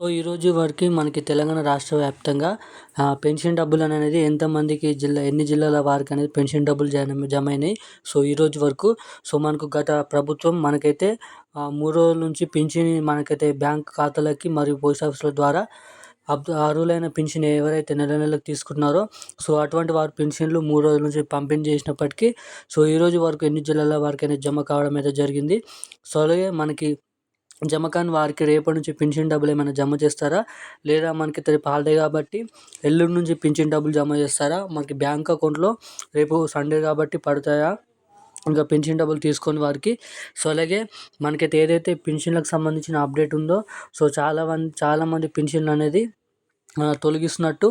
So ఈరోజు వరకు మనకి తెలంగాణ రాష్ట్ర వ్యాప్తంగా పెన్షన్ డబ్బులు అనేది ఎంతమందికి జిల్లా ఎన్ని జిల్లాల వారికి అనేది పెన్షన్ డబ్బులు జమ జమ అయినాయి సో ఈరోజు వరకు సో మనకు గత ప్రభుత్వం మనకైతే మూడు రోజుల నుంచి పెన్షన్ మనకైతే బ్యాంక్ ఖాతాలకి మరియు పోస్ట్ ఆఫీసుల ద్వారా అర్హులైన పెన్షన్ ఎవరైతే నెల నెలకు తీసుకుంటున్నారో సో అటువంటి వారి పెన్షన్లు మూడు రోజుల నుంచి పంపిణీ చేసినప్పటికీ సో ఈరోజు వరకు ఎన్ని జిల్లాల వారికి అనేది జమ కావడం అయితే జరిగింది. సో అలాగే మనకి జమ కాని వారికి రేపటి నుంచి పింఛన్ డబ్బులు ఏమైనా జమ చేస్తారా? లేదా మనకి రేపు హాలిడే కాబట్టి ఎల్లుండి నుంచి పింఛన్ డబ్బులు జమ చేస్తారా? మనకి బ్యాంక్ అకౌంట్లో రేపు సండే కాబట్టి పడతాయా? ఇంకా పెన్షన్ డబ్బులు తీసుకొని వారికి. సో అలాగే మనకైతే ఏదైతే పెన్షన్లకు సంబంధించిన అప్డేట్ ఉందో సో చాలా మంది చాలామంది పెన్షన్లు అనేది తొలగిస్తున్నట్టు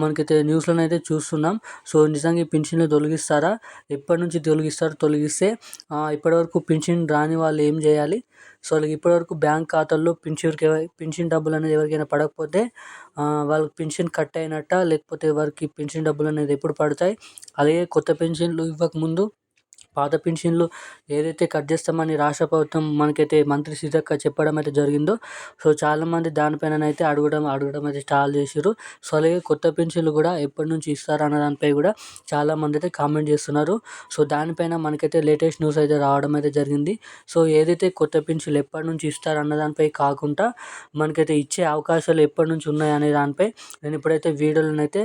మనకైతే న్యూస్లో అయితే చూస్తున్నాం. సో నిజంగా ఈ పింఛన్లు తొలగిస్తారా? ఎప్పటి నుంచి తొలగిస్తారు? తొలగిస్తే ఇప్పటివరకు పింఛన్ రాని వాళ్ళు ఏం చేయాలి? సో వాళ్ళకి ఇప్పటివరకు బ్యాంక్ ఖాతాల్లో పింఛన్కి పింఛన్ డబ్బులు అనేది ఎవరికైనా పడకపోతే వాళ్ళకి పింఛన్ కట్ అయినట్ట? లేకపోతే వారికి పింఛన్ డబ్బులు అనేది ఎప్పుడు పడతాయి? అలాగే కొత్త పెన్షన్లు ఇవ్వకముందు పాత పెన్షన్లు ఏదైతే కట్ చేస్తామని రాష్ట్ర ప్రభుత్వం మనకైతే మంత్రి సీతక్క చెప్పడం అయితే జరిగిందో సో చాలామంది దానిపైన అయితే అడగడం అడగడం అయితే స్టార్ట్ చేసారు సో అలాగే కొత్త పెన్షన్లు కూడా ఎప్పటి నుంచి ఇస్తారు అన్న దానిపై కూడా చాలామంది అయితే కామెంట్ చేస్తున్నారు. సో దానిపైన మనకైతే లేటెస్ట్ న్యూస్ అయితే రావడం అయితే జరిగింది. సో ఏదైతే కొత్త పెన్షన్లు ఎప్పటి నుంచి ఇస్తారు అన్న దానిపై కాకుండా మనకైతే ఇచ్చే అవకాశాలు ఎప్పటి నుంచి ఉన్నాయి అనే దానిపై నేను ఇప్పుడైతే వీడియోలను అయితే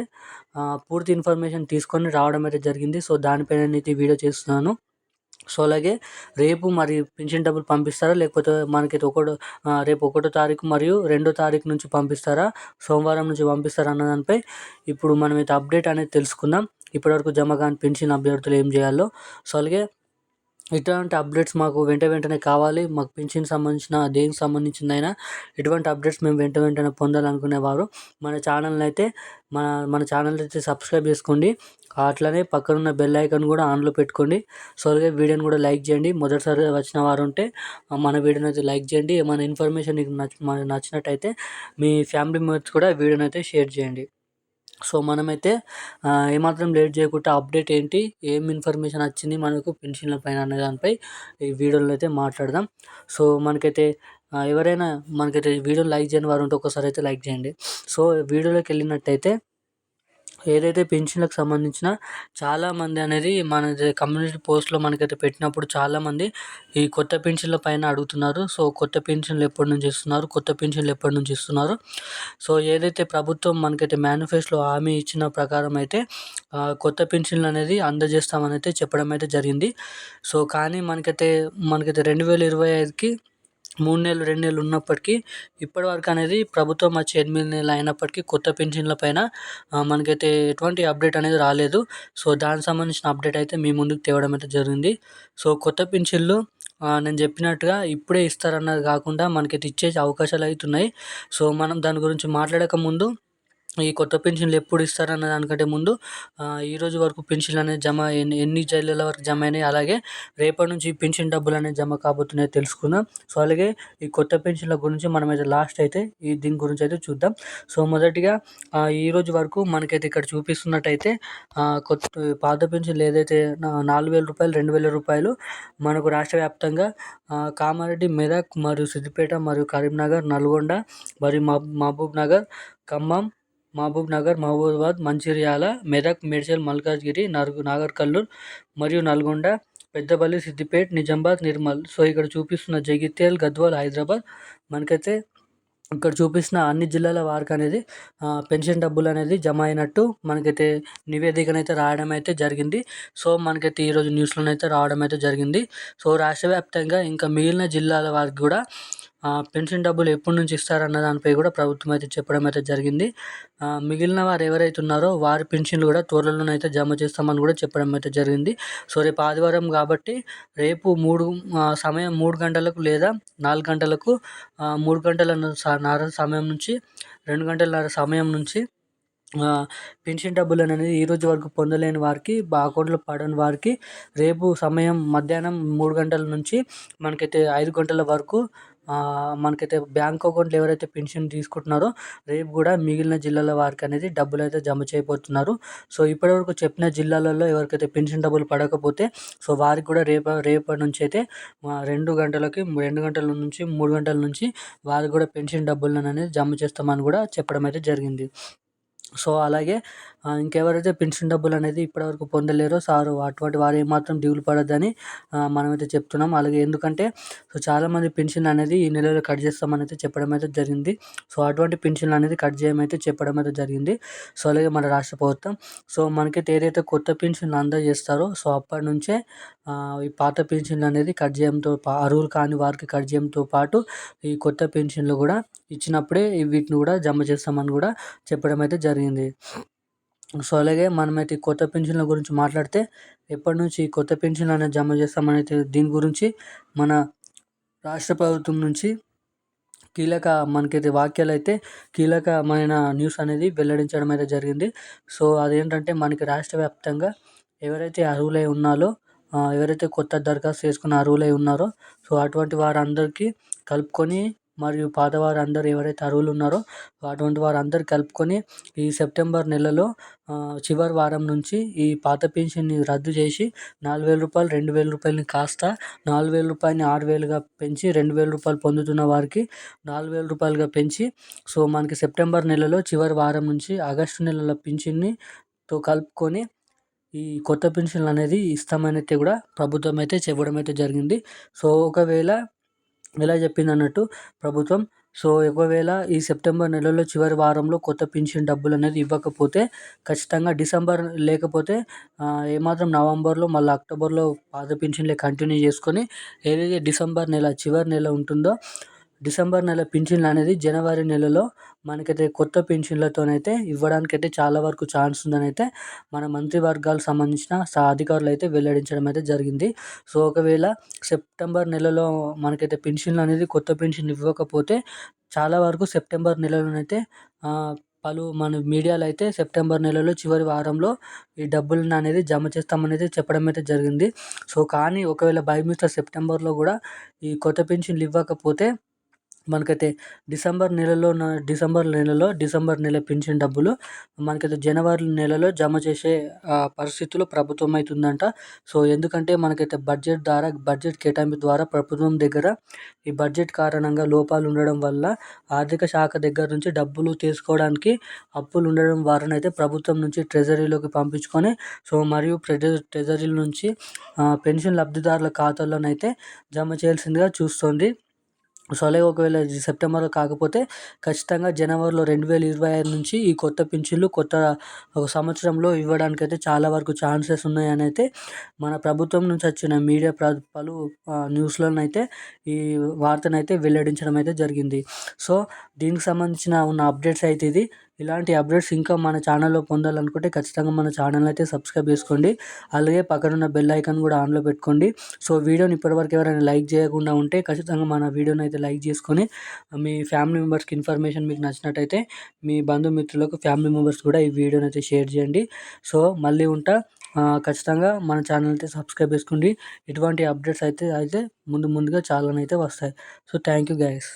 పూర్తి ఇన్ఫర్మేషన్ తీసుకొని రావడం అయితే జరిగింది. సో దానిపైన అయితే వీడియో చేస్తున్నాను. సో అలాగే రేపు మరి పింఛన్ డబ్బులు పంపిస్తారా? లేకపోతే మనకి ఒకటో రేపు ఒకటో తారీఖు మరియు రెండో తారీఖు నుంచి పంపిస్తారా? సోమవారం నుంచి పంపిస్తారా అన్న దానిపై ఇప్పుడు మనం అయితే అప్డేట్ అనేది తెలుసుకుందాం. ఇప్పటివరకు జమ కాని పెన్షన్ అభ్యర్థులు ఏం చేయాలో. సో అలాగే ఇటువంటి అప్డేట్స్ మాకు వెంట వెంటనే కావాలి. మాకు పింఛన్ సంబంధించిన దేనికి సంబంధించిందైనా ఇటువంటి అప్డేట్స్ మేము వెంట వెంటనే పొందాలనుకునేవారు. మన ఛానల్ని అయితే మన మన ఛానల్ అయితే సబ్స్క్రైబ్ చేసుకోండి. అట్లనే పక్కనున్న బెల్ ఐకాన్ కూడా ఆన్లో పెట్టుకోండి. సో అలాగే వీడియోని కూడా లైక్ చేయండి. మొదటిసారి వచ్చిన వారు ఉంటే మన వీడియోని అయితే లైక్ చేయండి. ఏమైనా ఇన్ఫర్మేషన్ మీకు నచ్చ నచ్చినట్టయితే మీ ఫ్యామిలీ మెంబర్స్ కూడా వీడియోని అయితే షేర్ చేయండి. సో మనమైతే ఏమాత్రం లేట్ చేయకుండా అప్డేట్ ఏంటి ఏం ఇన్ఫర్మేషన్ వచ్చింది మనకు పెన్షన్ల పైన అనే దానిపై ఈ వీడియోలో అయితే మాట్లాడదాం. సో మనకైతే ఎవరైనా మనకైతే వీడియో లైక్ చేయని వారు ఉంటే ఒకసారి అయితే లైక్ చేయండి. సో వీడియోలోకి వెళ్ళినట్టయితే ఏదైతే పెన్షన్లకు సంబంధించిన చాలామంది అనేది మన కమ్యూనిటీ పోస్ట్లో మనకైతే పెట్టినప్పుడు చాలామంది ఈ కొత్త పెన్షన్ల పైన అడుగుతున్నారు. సో కొత్త పెన్షన్లు ఎప్పటి నుంచి ఇస్తున్నారు? కొత్త పెన్షన్లు ఎప్పటి నుంచి ఇస్తున్నారు? సో ఏదైతే ప్రభుత్వం మనకైతే మేనిఫెస్టోలో హామీ ఇచ్చిన ప్రకారం అయితే కొత్త పెన్షన్లు అనేది అందజేస్తామని అయితే చెప్పడం అయితే జరిగింది. సో కానీ మనకైతే మనకైతే రెండు వేల ఇరవై ఐదుకి మూడు నెలలు రెండు నెలలు ఉన్నప్పటికీ ఇప్పటివరకు అనేది ప్రభుత్వం వచ్చి ఎనిమిది నెలలు అయినప్పటికీ కొత్త పెన్షన్ల పైన మనకైతే ఎటువంటి అప్డేట్ అనేది రాలేదు. సో దానికి సంబంధించిన అప్డేట్ అయితే మీ ముందుకు తేవడం అయితే జరిగింది. సో కొత్త పెన్షన్లు నేను చెప్పినట్టుగా ఇప్పుడే ఇస్తారన్నది కాకుండా మనకైతే ఇచ్చే అవకాశాలు అవుతున్నాయి సో మనం దాని గురించి మాట్లాడక ముందు ఈ కొత్త పెన్షన్లు ఎప్పుడు ఇస్తారన్న దానికంటే ముందు ఈరోజు వరకు పెన్షన్లు అనేది జమ ఎన్ని ఎన్ని జైళ్ళ వరకు జమ అయినాయి అలాగే రేపటి నుంచి పెన్షన్ డబ్బులు అనేది జమ కాబోతున్నాయి తెలుసుకుందాం. సో అలాగే ఈ కొత్త పెన్షన్ల గురించి మనం అయితే లాస్ట్ అయితే ఈ దీని గురించి అయితే చూద్దాం. సో మొదటిగా ఈరోజు వరకు మనకైతే ఇక్కడ చూపిస్తున్నట్టయితే కొత్త పాత పెన్షన్లు ఏదైతే నాలుగు వేల రూపాయలు రెండు వేల రూపాయలు మనకు రాష్ట్ర వ్యాప్తంగా కామారెడ్డి మెదక్ మరియు సిద్దిపేట మరియు కరీంనగర్ నల్గొండ మరియు మహబూబ్ నగర్ ఖమ్మం మహబూబ్ నగర్ మహబూబాబాద్ మంచిర్యాల మెదక్ మేడ్చల్ మల్కాజ్గిరి నర్గు నాగర్ కర్నూల్ మరియు నల్గొండ పెద్దపల్లి సిద్దిపేట్ నిజామాబాద్ నిర్మల్. సో ఇక్కడ చూపిస్తున్న జగిత్యాల్ గద్వాల్ హైదరాబాద్. మనకైతే ఇక్కడ చూపిస్తున్న అన్ని జిల్లాల వారికి అనేది పెన్షన్ డబ్బులు అనేది జమ అయినట్టు మనకైతే నివేదికనైతే రాయడం అయితే జరిగింది. సో మనకైతే ఈరోజు న్యూస్లోనైతే రావడం అయితే జరిగింది. సో రాష్ట్ర వ్యాప్తంగా ఇంకా మిగిలిన జిల్లాల వారికి కూడా పెన్షన్ డబ్బులు ఎప్పటి నుంచి ఇస్తారన్న దానిపై కూడా ప్రభుత్వం అయితే చెప్పడం అయితే జరిగింది. మిగిలిన వారు ఎవరైతే ఉన్నారో వారి పెన్షన్లు కూడా త్వరలోనైతే జమ చేస్తామని కూడా చెప్పడం అయితే జరిగింది. సో రేపు ఆదివారం కాబట్టి రేపు మూడు సమయం మూడు గంటలకు లేదా నాలుగు గంటలకు మూడు గంటల సమయం నుంచి రెండు గంటల సమయం నుంచి పెన్షన్ డబ్బులు అనేది ఈ రోజు వరకు పొందలేని వారికి అకౌంట్లో పడని వారికి రేపు సమయం మధ్యాహ్నం మూడు గంటల నుంచి మనకైతే ఐదు గంటల వరకు మనకైతే బ్యాంక్ అకౌంట్లో ఎవరైతే పెన్షన్ తీసుకుంటున్నారో రేపు కూడా మిగిలిన జిల్లాల వారికి అనేది డబ్బులు అయితే జమ చేయబోతున్నారు. సో ఇప్పటివరకు చెప్పిన జిల్లాలలో ఎవరికైతే పెన్షన్ డబ్బులు పడకపోతే సో వారికి కూడా రేప రేపటి నుంచి అయితే రెండు గంటలకి రెండు గంటల నుంచి మూడు గంటల నుంచి వారికి కూడా పెన్షన్ డబ్బులను అనేది జమ చేస్తామని కూడా చెప్పడం అయితే జరిగింది. సో అలాగే ఇంకెవరైతే పెన్షన్ డబ్బులు అనేది ఇప్పటివరకు పొందలేరో సార్ అటువంటి వారు ఏమాత్రం దిగులు పడొద్దని మనమైతే చెప్తున్నాం. అలాగే ఎందుకంటే సో చాలామంది పెన్షన్ అనేది ఈ నెలలో కట్ చేస్తామని అయితే చెప్పడం అయితే జరిగింది. సో అటువంటి పెన్షన్ అనేది కట్ చేయమైతే చెప్పడం అయితే జరిగింది. సో అలాగే మన రాష్ట్ర ప్రభుత్వం సో మనకైతే ఏదైతే కొత్త పెన్షన్ అందజేస్తారో సో అప్పటి నుంచే ఈ పాత పెన్షన్లు అనేది కట్ చేయడంతో అర్హులు కాని వారికి కట్ చేయడంతో పాటు ఈ కొత్త పెన్షన్లు కూడా ఇచ్చినప్పుడే వీటిని కూడా జమ చేస్తామని కూడా చెప్పడం అయితే జరిగింది. సో అలాగే మనమైతే ఈ కొత్త పెన్షన్ల గురించి మాట్లాడితే ఎప్పటి నుంచి ఈ కొత్త పెన్షన్ అనేది జమ చేస్తామని అయితే దీని గురించి మన రాష్ట్ర ప్రభుత్వం నుంచి కీలక మనకైతే వాక్యాలు అయితే కీలకమైన న్యూస్ అనేది వెల్లడించడం అయితే జరిగింది. సో అదేంటంటే మనకి రాష్ట్ర వ్యాప్తంగా ఎవరైతే అర్హులై ఉన్నారో ఎవరైతే కొత్త దరఖాస్తు చేసుకున్న అర్హులై ఉన్నారో సో అటువంటి వారందరికీ కలుపుకొని మరియు పాతవారు అందరూ ఎవరైతే అర్హులు ఉన్నారో అటువంటి వారందరూ కలుపుకొని ఈ సెప్టెంబర్ నెలలో చివరి వారం నుంచి ఈ పాత పెన్షన్ని రద్దు చేసి నాలుగు వేల రూపాయలు రెండు వేల రూపాయలని కాస్త నాలుగు వేల రూపాయలని ఆరు వేలుగా పెంచి రెండు వేల రూపాయలు పొందుతున్న వారికి నాలుగు వేల రూపాయలుగా పెంచి సో మనకి సెప్టెంబర్ నెలలో చివరి వారం నుంచి ఆగస్టు నెలలో పింఛన్నితో కలుపుకొని ఈ కొత్త పెన్షన్లు అనేది ఇస్తామని అయితే కూడా ప్రభుత్వం అయితే చెప్పడం అయితే జరిగింది. సో ఒకవేళ ఎలా చెప్పింది అన్నట్టు ప్రభుత్వం సో ఒకవేళ ఈ సెప్టెంబర్ నెలలో చివరి వారంలో కొత్త పెన్షన్ డబ్బులు అనేది ఇవ్వకపోతే ఖచ్చితంగా డిసెంబర్ లేకపోతే ఏమాత్రం నవంబర్లో మళ్ళీ అక్టోబర్లో పాత పింఛన్లే కంటిన్యూ చేసుకొని ఏదైతే డిసెంబర్ నెల చివరి నెల ఉంటుందో డిసెంబర్ నెల పింఛన్లు అనేది జనవరి నెలలో మనకైతే కొత్త పెన్షన్లతోనైతే ఇవ్వడానికైతే చాలా వరకు ఛాన్స్ ఉందని అయితే మన మంత్రివర్గాలకు సంబంధించిన అధికారులు అయితే వెల్లడించడం అయితే జరిగింది. సో ఒకవేళ సెప్టెంబర్ నెలలో మనకైతే పెన్షన్లు అనేది కొత్త పెన్షన్ ఇవ్వకపోతే చాలా వరకు సెప్టెంబర్ నెలలోనైతే పలు మన మీడియాలో అయితే సెప్టెంబర్ నెలలో చివరి వారంలో ఈ డబ్బులను అనేది జమ చేస్తామనేది చెప్పడం అయితే జరిగింది. సో కానీ ఒకవేళ బై మిస్టర్ సెప్టెంబర్లో కూడా ఈ కొత్త పెన్షన్లు ఇవ్వకపోతే మనకైతే డిసెంబర్ నెలలో డిసెంబర్ నెలలో డిసెంబర్ నెల పెన్షన్ డబ్బులు మనకైతే జనవరి నెలలో జమ చేసే పరిస్థితులు ప్రభుత్వం అవుతుందంట సో ఎందుకంటే మనకైతే బడ్జెట్ ద్వారా బడ్జెట్ కేటాయింపు ద్వారా ప్రభుత్వం దగ్గర ఈ బడ్జెట్ కారణంగా లోపాలు ఉండడం వల్ల ఆర్థిక శాఖ దగ్గర నుంచి డబ్బులు తీసుకోవడానికి అప్పులు ఉండడం వారనైతే ప్రభుత్వం నుంచి ట్రెజరీలోకి పంపించుకొని సో మరియు ట్రెజరీల నుంచి పెన్షన్ లబ్ధిదారుల ఖాతాల్లోనైతే జమ చేయాల్సిందిగా చూస్తుంది. సో అలాగే ఒకవేళ సెప్టెంబర్లో కాకపోతే ఖచ్చితంగా జనవరిలో రెండు వేల ఇరవై ఐదు నుంచి ఈ కొత్త పింఛన్లు కొత్త ఒక సంవత్సరంలో ఇవ్వడానికి అయితే చాలా వరకు ఛాన్సెస్ ఉన్నాయని అయితే మన ప్రభుత్వం నుంచి వచ్చిన మీడియా పలు న్యూస్లోనైతే ఈ వార్తనైతే వెల్లడించడం అయితే జరిగింది. సో దీనికి సంబంధించిన ఉన్న అప్డేట్స్ అయితే ఇది. ఇలాంటి అప్డేట్స్ ఇంకా మన ఛానల్లో పొందాలనుకుంటే ఖచ్చితంగా మన ఛానల్ అయితే సబ్స్క్రైబ్ చేసుకోండి. అలాగే పక్కనున్న బెల్ ఐకాన్ కూడా ఆన్లో పెట్టుకోండి. సో వీడియోని ఇప్పటివరకు ఎవరైనా లైక్ చేయకుండా ఉంటే ఖచ్చితంగా మన వీడియోని అయితే లైక్ చేసుకొని మీ ఫ్యామిలీ మెంబర్స్కి ఇన్ఫర్మేషన్ మీకు నచ్చినట్టయితే మీ బంధుమిత్రులకు ఫ్యామిలీ మెంబర్స్ కూడా ఈ వీడియోని అయితే షేర్ చేయండి. సో మళ్ళీ ఉంటా. ఖచ్చితంగా మన ఛానల్ అయితే సబ్స్క్రైబ్ చేసుకోండి. ఇటువంటి అప్డేట్స్ అయితే అయితే ముందు ముందుగా చాలానైతే వస్తాయి. So thank you guys